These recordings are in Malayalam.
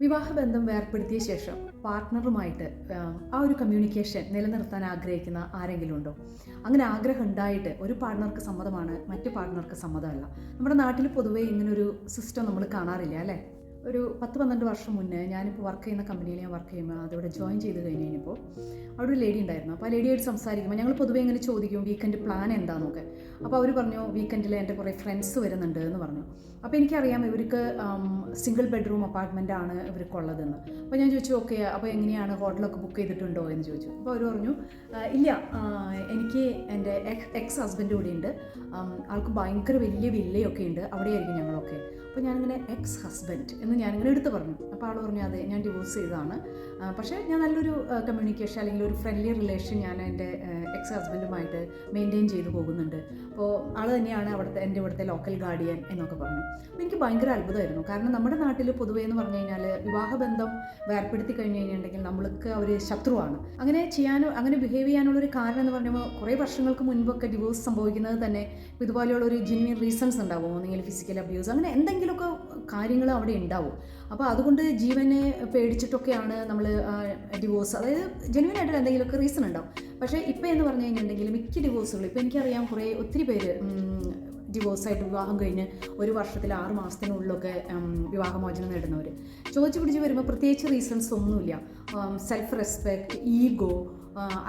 വിവാഹബന്ധം വേർപ്പെടുത്തിയ ശേഷം പാർട്ട്ണറുമായിട്ട് ആ ഒരു കമ്മ്യൂണിക്കേഷൻ നിലനിർത്താൻ ആഗ്രഹിക്കുന്ന ആരെങ്കിലും ഉണ്ടോ അങ്ങനെ ആഗ്രഹം ഉണ്ടായിട്ട് ഒരു പാർട്ട്ണർക്ക് സമ്മതമാണ് മറ്റു പാർട്ട്ണർക്ക് സമ്മതമല്ല. നമ്മുടെ നാട്ടിൽ പൊതുവേ ഇങ്ങനൊരു സിസ്റ്റം നമ്മൾ കാണാറില്ല അല്ലേ? ഒരു പത്ത് പന്ത്രണ്ട് വർഷം മുന്നേ ഞാനിപ്പോൾ വർക്ക് ചെയ്യുന്ന കമ്പനിയിൽ ഞാൻ വർക്ക് ചെയ്യുമ്പോൾ അതിവിടെ ജോയിൻ ചെയ്ത് കഴിഞ്ഞ് കഴിഞ്ഞപ്പോൾ അവിടെ ഒരു ലേഡി ഉണ്ടായിരുന്നു. അപ്പോൾ ആ ലേഡിയായിട്ട് സംസാരിക്കുമ്പോൾ ഞങ്ങൾ പൊതുവേ ഇങ്ങനെ ചോദിക്കും വീക്കെൻഡ് പ്ലാൻ എന്താണെന്നൊക്കെ അപ്പോൾ അവർ പറഞ്ഞു വീക്കെൻഡിൽ എന്റെ കുറേ ഫ്രണ്ട്സ് വരുന്നുണ്ട് എന്ന് പറഞ്ഞു. അപ്പോൾ എനിക്കറിയാം ഇവർക്ക് സിംഗിൾ ബെഡ്റൂം അപ്പാർട്ട്മെന്റ് ആണ് ഇവർക്കുള്ളതെന്ന് അപ്പോൾ ഞാൻ ചോദിച്ചു ഓക്കെ അപ്പോൾ എങ്ങനെയാണ് ഹോട്ടലൊക്കെ ബുക്ക് ചെയ്തിട്ടുണ്ടോ? എന്ന് ചോദിച്ചു. അപ്പോൾ അവർ പറഞ്ഞു ഇല്ല എനിക്ക് എന്റെ എക്സ് ഹസ്ബൻഡ് കൂടെ ഉണ്ട് ആൾക്ക് ഭയങ്കര വലിയ വില്ലയൊക്കെ ഉണ്ട്. അവിടെയായിരിക്കും ഞങ്ങളൊക്കെ. അപ്പോൾ ഞാനിങ്ങനെ എക്സ് ഹസ്ബൻഡ് എന്ന് ഞാനിങ്ങനെ എടുത്ത് പറഞ്ഞു. അപ്പോൾ ആൾ പറഞ്ഞു അതെ ഞാൻ ഡിവോഴ്സ് ചെയ്തതാണ്. പക്ഷേ ഞാൻ നല്ലൊരു കമ്മ്യൂണിക്കേഷൻ അല്ലെങ്കിൽ ഒരു ഫ്രണ്ട്ലി റിലേഷൻ ഞാൻ എന്റെ എക്സ് ഹസ്ബൻഡുമായിട്ട് മെയിന്റെയിൻ ചെയ്തു പോകുന്നുണ്ട്. അപ്പോൾ ആൾ തന്നെയാണ് അവിടുത്തെ എന്റെ ഇവിടുത്തെ ലോക്കൽ ഗാർഡിയൻ എന്നൊക്കെ പറഞ്ഞു. അപ്പോൾ എനിക്ക് ഭയങ്കര അത്ഭുതമായിരുന്നു. കാരണം നമ്മുടെ നാട്ടിൽ പൊതുവേ എന്ന് പറഞ്ഞു കഴിഞ്ഞാൽ വിവാഹബന്ധം വേർപ്പെടുത്തി കഴിഞ്ഞ് കഴിഞ്ഞിട്ടുണ്ടെങ്കിൽ നമ്മൾക്ക് അവർ ശത്രുവാണ്. അങ്ങനെ ചെയ്യാനോ അങ്ങനെ ബിഹേവ് ചെയ്യാനുള്ളൊരു കാരണം എന്ന് പറയുമ്പോൾ കുറേ വർഷങ്ങൾക്ക് മുൻപൊക്കെ ഡിവോഴ്സ് സംഭവിക്കുന്നത് തന്നെ ഇതുപോലെയുള്ള ഒരു ജെന്യൻ റീസൺസ് ഉണ്ടാവും അല്ലെങ്കിൽ ഫിസിക്കൽ അബ്യൂസ് അങ്ങനെ എന്തെങ്കിലുമൊക്കെ കാര്യങ്ങൾ അവിടെ ഉണ്ടാവും അപ്പോൾ അതുകൊണ്ട് ജീവനെ പേടിച്ചിട്ടൊക്കെയാണ് നമ്മൾ ഡിവോഴ്സ് അതായത് ജനുവനായിട്ടുള്ള എന്തെങ്കിലുമൊക്കെ റീസൺ ഉണ്ടാവും പക്ഷേ ഇപ്പോൾ എന്ന് പറഞ്ഞു കഴിഞ്ഞിട്ടുണ്ടെങ്കിൽ മിക്ക ഡിവോഴ്സുകൾ ഇപ്പോൾ എനിക്കറിയാം കുറേ ഒത്തിരി പേര് ഡിവോഴ്സായിട്ട് വിവാഹം കഴിഞ്ഞ് ഒരു വർഷത്തിൽ ആറ് മാസത്തിനുള്ളിലൊക്കെ വിവാഹമോചനം നേടുന്നവർ ചോദിച്ചു പിടിച്ച് വരുമ്പോൾ പ്രത്യേകിച്ച് റീസൺസ് ഒന്നുമില്ല. സെൽഫ് റെസ്പെക്റ്റ് ഈഗോ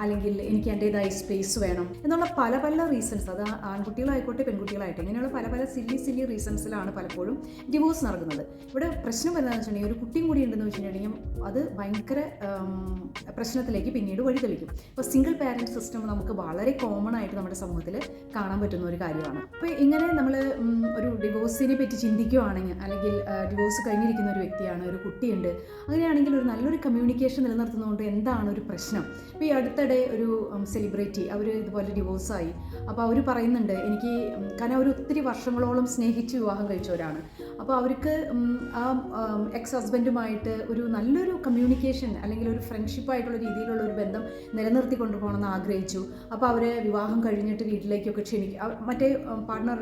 അല്ലെങ്കിൽ എനിക്ക് എന്റേതായ സ്പേസ് വേണം എന്നുള്ള പല പല റീസൺസ് അത് ആൺകുട്ടികളായിക്കോട്ടെ പെൺകുട്ടികളായിട്ട് ഇങ്ങനെയുള്ള പല പല സില്ലി സില്ലി റീസൺസിലാണ് പലപ്പോഴും ഡിവോഴ്സ് നടക്കുന്നത്. ഇവിടെ പ്രശ്നം വരുന്നതെന്ന് വെച്ചിട്ടുണ്ടെങ്കിൽ ഒരു കുട്ടിയും കൂടി ഉണ്ടെന്ന് വെച്ചിട്ടുണ്ടെങ്കിൽ അത് ഭയങ്കര പ്രശ്നത്തിലേക്ക് പിന്നീട് വഴിതെളിക്കും ഇപ്പോൾ സിംഗിൾ പാരന്റ് സിസ്റ്റം നമുക്ക് വളരെ കോമൺ ആയിട്ട് നമ്മുടെ സമൂഹത്തിൽ കാണാൻ പറ്റുന്ന ഒരു കാര്യമാണ്. അപ്പോൾ ഇങ്ങനെ നമ്മൾ ഒരു ഡിവോഴ്സിനെ പറ്റി ചിന്തിക്കുകയാണെങ്കിൽ അല്ലെങ്കിൽ ഡിവോഴ്സ് കഴിഞ്ഞിരിക്കുന്ന ഒരു വ്യക്തിയാണ് ഒരു കുട്ടിയുണ്ട് അങ്ങനെയാണെങ്കിൽ ഒരു നല്ലൊരു കമ്മ്യൂണിക്കേഷൻ നിലനിർത്തുന്നതുകൊണ്ട് എന്താണ് ഒരു പ്രശ്നം? ഇപ്പോൾ ഈ അടുത്തിടെ ഒരു സെലിബ്രിറ്റി അവർ ഇതുപോലെ ഡിവോഴ്സായി അപ്പോൾ അവർ പറയുന്നുണ്ട് എനിക്ക് കാരണം അവർ ഒത്തിരി വർഷങ്ങളോളം സ്നേഹിച്ച് വിവാഹം കഴിച്ചവരാണ്. അപ്പോൾ അവർക്ക് ആ എക്സ് ഹസ്ബൻഡുമായിട്ട് ഒരു നല്ലൊരു കമ്മ്യൂണിക്കേഷൻ അല്ലെങ്കിൽ ഒരു ഫ്രണ്ട്ഷിപ്പായിട്ടുള്ള രീതിയിലുള്ള ഒരു ബന്ധം നിലനിർത്തി കൊണ്ടുപോകണമെന്ന് ആഗ്രഹിച്ചു. അപ്പോൾ അവർ വിവാഹം കഴിഞ്ഞിട്ട് വീട്ടിലേക്കൊക്കെ ക്ഷണിക്കും മറ്റേ പാർട്ണർ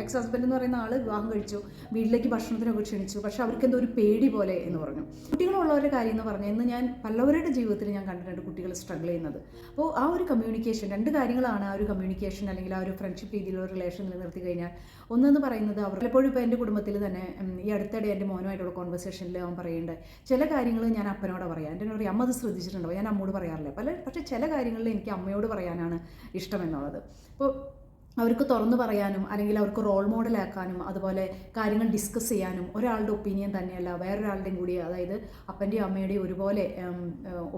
എക്സ് ഹസ്ബൻഡ് എന്ന് പറയുന്ന ആൾ വിവാഹം കഴിച്ചു. വീട്ടിലേക്ക് ഭക്ഷണത്തിനൊക്കെ ക്ഷണിച്ചു. പക്ഷെ അവർക്ക് എന്തോ ഒരു പേടി പോലെ എന്ന് പറഞ്ഞു. കുട്ടികളുള്ളവരുടെ കാര്യം എന്ന് പറഞ്ഞാൽ ഇന്ന് ഞാൻ പലവരുടെ ജീവിതത്തിൽ ഞാൻ കണ്ടിട്ടുണ്ട് കുട്ടികൾ സ്ട്രഗിൾ ചെയ്യുന്നത്. അപ്പോൾ ആ ഒരു കമ്മ്യൂണിക്കേഷൻ രണ്ട് കാര്യങ്ങളാണ് ആ ഒരു കമ്മ്യൂണിക്കേഷൻ അല്ലെങ്കിൽ ആ ഒരു ഫ്രണ്ട്ഷിപ്പ് രീതിയിലുള്ള റിലേഷൻ നിലനിർത്തി കഴിഞ്ഞാൽ. ഒന്നെന്ന് പറയുന്നത് അവർ പലപ്പോഴും ഇപ്പോൾ എന്റെ കുടുംബത്തിൽ തന്നെ ഈ അടുത്തിടെ എന്റെ മോനുമായിട്ടുള്ള കോൺവെർസേഷനിൽ അവൻ പറയുന്നുണ്ട് ചില കാര്യങ്ങൾ ഞാൻ അപ്പനോട് പറയാം. എന്റെ പറയും അമ്മ അത് ശ്രദ്ധിച്ചിട്ടുണ്ടോ? ഞാൻ അമ്മോട് പറയാറില്ല. പല പക്ഷേ ചില കാര്യങ്ങളിൽ എനിക്ക് അമ്മയോട് പറയാനാണ് ഇഷ്ടമെന്നുള്ളത്. അപ്പോൾ അവർക്ക് തുറന്നു പറയാനും അല്ലെങ്കിൽ അവർക്ക് റോൾ മോഡലാക്കാനും അതുപോലെ കാര്യങ്ങൾ ഡിസ്കസ് ചെയ്യാനും ഒരാളുടെ ഒപ്പീനിയൻ തന്നെയല്ല വേറൊരാളുടെയും കൂടി അതായത് അപ്പന്റെയും അമ്മയുടെയും ഒരുപോലെ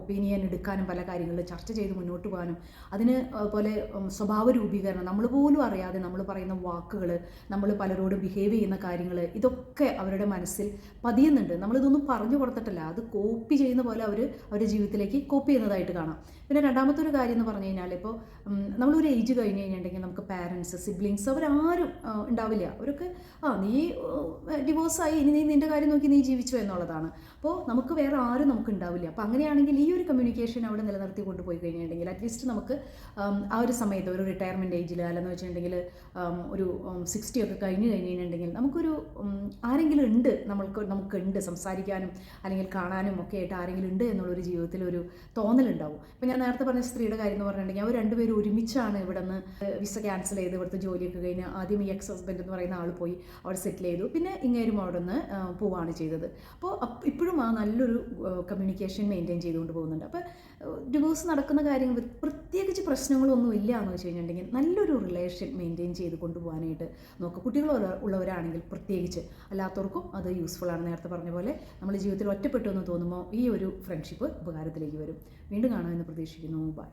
ഒപ്പീനിയൻ എടുക്കാനും പല കാര്യങ്ങളിൽ ചർച്ച ചെയ്ത് മുന്നോട്ട് പോകാനും. അതിന് പോലെ സ്വഭാവ രൂപീകരണം നമ്മൾ പോലും അറിയാതെ നമ്മൾ പറയുന്ന വാക്കുകൾ നമ്മൾ പലരോടും ബിഹേവ് ചെയ്യുന്ന കാര്യങ്ങൾ ഇതൊക്കെ അവരുടെ മനസ്സിൽ പതിയുന്നുണ്ട്. നമ്മളിതൊന്നും പറഞ്ഞു കൊടുത്തിട്ടില്ല അത് കോപ്പി ചെയ്യുന്ന പോലെ അവർ അവരുടെ ജീവിതത്തിലേക്ക് കോപ്പി ചെയ്യുന്നതായിട്ട് കാണാം. പിന്നെ രണ്ടാമത്തെ ഒരു കാര്യം എന്ന് പറഞ്ഞു കഴിഞ്ഞാൽ ഇപ്പോൾ നമ്മളൊരു ഏജ് കഴിഞ്ഞ് കഴിഞ്ഞിട്ടുണ്ടെങ്കിൽ നമുക്ക് പാരൻസ് സിബ്ലിങ്സ് അവരാരും ഉണ്ടാവില്ല. അവരൊക്കെ ആ നീ ഡിവോഴ്സായി ഇനി നീ നിന്റെ കാര്യം നോക്കി നീ ജീവിച്ചു എന്നുള്ളതാണ്. അപ്പോൾ നമുക്ക് വേറെ ആരും നമുക്ക് ഉണ്ടാവില്ല. അപ്പോൾ അങ്ങനെയാണെങ്കിൽ ഈ ഒരു കമ്മ്യൂണിക്കേഷൻ അവിടെ നിലനിർത്തി കൊണ്ടുപോയി കഴിഞ്ഞിട്ടുണ്ടെങ്കിൽ അറ്റ്ലീസ്റ്റ് നമുക്ക് ആ ഒരു സമയത്ത് ഒരു റിട്ടയർമെന്റ് ഏജിൽ അല്ലെന്ന് വെച്ചിട്ടുണ്ടെങ്കിൽ ഒരു സിക്സ്റ്റി ഒക്കെ കഴിഞ്ഞ് കഴിഞ്ഞിട്ടുണ്ടെങ്കിൽ നമുക്കൊരു ആരെങ്കിലും ഉണ്ട് നമ്മൾക്ക് നമുക്കുണ്ട് സംസാരിക്കാനും അല്ലെങ്കിൽ കാണാനും ഒക്കെ ആയിട്ട് ആരെങ്കിലും ഉണ്ട് എന്നുള്ളൊരു ജീവിതത്തിൽ ഒരു തോന്നലുണ്ടാവും. ഇപ്പം ഞാൻ നേരത്തെ പറഞ്ഞ സ്ത്രീയുടെ കാര്യം എന്ന് പറഞ്ഞിട്ടുണ്ടെങ്കിൽ അവർ രണ്ടുപേരും ഒരുമിച്ചാണ് ഇവിടെ നിന്ന് വിസ ക്യാൻസൽ ചെയ്ത് ഇവിടുത്തെ ജോലിയൊക്കെ കഴിഞ്ഞ് ആദ്യം ഈ എക്സ് ഹസ്ബൻഡ് എന്ന് പറയുന്ന ആൾ പോയി അവിടെ സെറ്റിൽ ചെയ്തു. പിന്നെ ഇങ്ങേരും അവിടെ നിന്ന് പോവാണ് ചെയ്തത്. അപ്പോൾ ഇപ്പോഴും ആ നല്ലൊരു കമ്മ്യൂണിക്കേഷൻ മെയിന്റെയിൻ ചെയ്തുകൊണ്ട് പോകുന്നുണ്ട്. അപ്പോൾ ഡിവോഴ്സ് നടക്കുന്ന കാര്യങ്ങൾ പ്രത്യേകിച്ച് പ്രശ്നങ്ങളൊന്നും ഇല്ല എന്ന് വെച്ച് കഴിഞ്ഞിട്ടുണ്ടെങ്കിൽ നല്ലൊരു റിലേഷൻ മെയിന്റെയിൻ ചെയ്ത് കൊണ്ടുപോകാനായിട്ട് നോക്കുക കുട്ടികൾ ഉള്ളവരാണെങ്കിൽ പ്രത്യേകിച്ച് അല്ലാത്തവർക്കും അത് യൂസ്ഫുൾ ആണ്. നേരത്തെ പറഞ്ഞ പോലെ നമ്മൾ ജീവിതത്തിൽ ഒറ്റപ്പെട്ടു എന്ന് തോന്നുമ്പോൾ ഈ ഒരു ഫ്രണ്ട്ഷിപ്പ് ഉപകാരത്തിലേക്ക് വരും. വീണ്ടും കാണാമെന്ന് പ്രതീക്ഷിക്കുന്നു. ബൈ